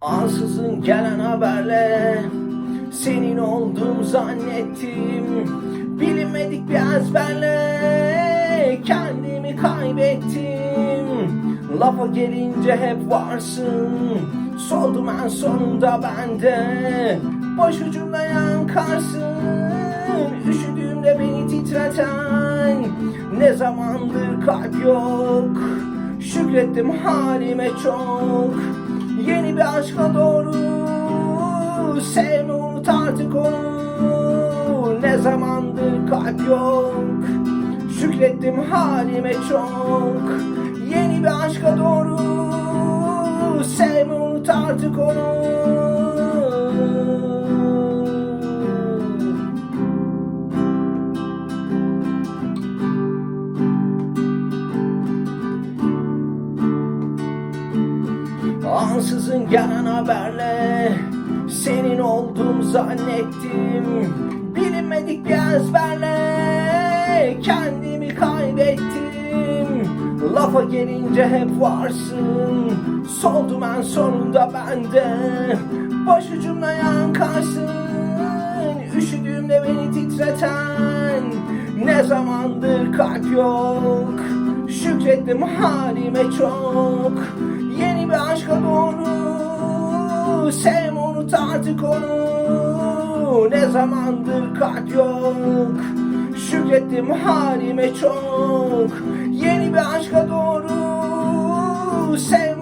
Ansızın gelen haberle senin olduğum zannettim. Bilinmedik bir ezberle kendimi kaybettim. Lafa gelince hep varsın. Soldum en sonunda bende Başucumda yankarsın. Üşüdüğümde beni titreten Ne zamandır kalp yok. Şükrettim halime çok Yeni bir aşka doğru Sevme unut artık onu. Ne zamandır kalp yok Şükrettim halime çok. Yeni bir aşka doğru Sevme unut artık onu Ansızın gelen haberle senin olduğum zannettim. Bilinmedik ezberle kendimi kaybettim. Lafa gelince hep varsın. Soldum en sonunda bende Başucumda yankarsın. Üşüdüğümde beni titreten Ne zamandır kalp yok Şükrettim halime çok. Yeni bir aşka doğru Sevme unut artık onu. Ne zamandır kalp yok. Şükrettim halime çok. Yeni bir aşka doğru Sevme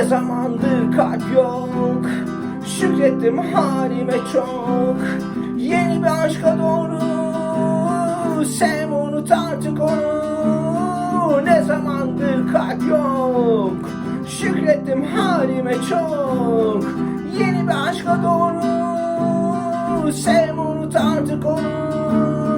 Ne zamandır kalp yok. Şükrettim halime çok. Yeni bir aşka doğru Sev unut artık onu Ne zamandır kalp yok. Şükrettim halime çok. Yeni bir aşka doğru Sev unut artık onu